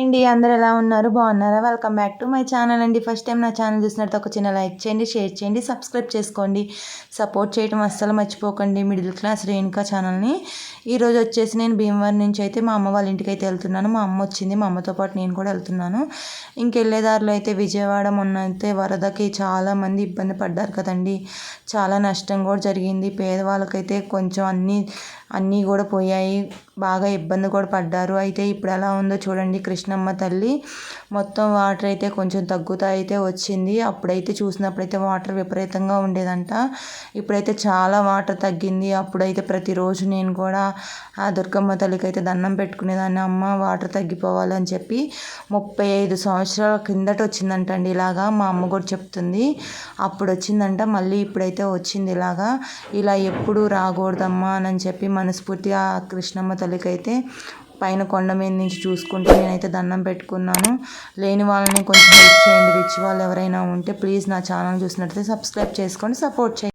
అండి అందరు ఎలా ఉన్నారు? బాగున్నారా? Welcome back to my channel అండి. ఫస్ట్ టైం నా ఛానల్ చూసినట్టు ఒక చిన్న లైక్ చేయండి షేర్ చేయండి సబ్స్క్రైబ్ చేసుకోండి. సపోర్ట్ చేయడం అస్సలు మర్చిపోకండి మిడిల్ క్లాస్ రేణుకా ఛానల్ని. ఈరోజు వచ్చేసి నేను భీమవరం నుంచి అయితే మా అమ్మ వాళ్ళ ఇంటికి అయితే వెళ్తున్నాను. మా అమ్మ వచ్చింది మా అమ్మతో పాటు నేను కూడా వెళ్తున్నాను. ఇంకెళ్ళేదారిలో అయితే విజయవాడ మొన్న అయితే వరదకి చాలామంది ఇబ్బంది పడ్డారు కదండి. చాలా నష్టం కూడా జరిగింది. పేదవాళ్ళకైతే కొంచెం అన్నీ అన్నీ కూడా పోయాయి. బాగా ఇబ్బంది కూడా పడ్డారు. అయితే ఇప్పుడు ఎలా ఉందో చూడండి కృష్ణమ్మ తల్లి. మొత్తం వాటర్ అయితే కొంచెం తగ్గుతా అయితే వచ్చింది. అప్పుడైతే చూసినప్పుడైతే వాటర్ విపరీతంగా ఉండేదంట. ఇప్పుడైతే చాలా వాటర్ తగ్గింది. అప్పుడైతే ప్రతిరోజు నేను కూడా ఆ దుర్గమ్మ తల్లికి అయితే దండం పెట్టుకునేదాన్ని. అమ్మ వాటర్ తగ్గిపోవాలని చెప్పి ముప్పై ఐదు సంవత్సరాల కిందట వచ్చిందంట అండి ఇలాగా మా అమ్మ కూడా చెప్తుంది. అప్పుడు వచ్చిందంట మళ్ళీ ఇప్పుడైతే వచ్చింది ఇలాగా. ఇలా ఎప్పుడు రాకూడదమ్మా అని చెప్పి మనస్ఫూర్తిగా కృష్ణమ్మ తల్లికి అయితే పైన కొండ మీద నుంచి చూసుకుంటూ నేనైతే దండం పెట్టుకున్నాను. లేని వాళ్ళని కొంచెం హెల్ప్ చేయండి. రిచ్ వాళ్ళు ఎవరైనా ఉంటే ప్లీజ్ నా ఛానల్ చూసినట్లయితే సబ్స్క్రైబ్ చేసుకోండి. సపోర్ట్ చేయండి.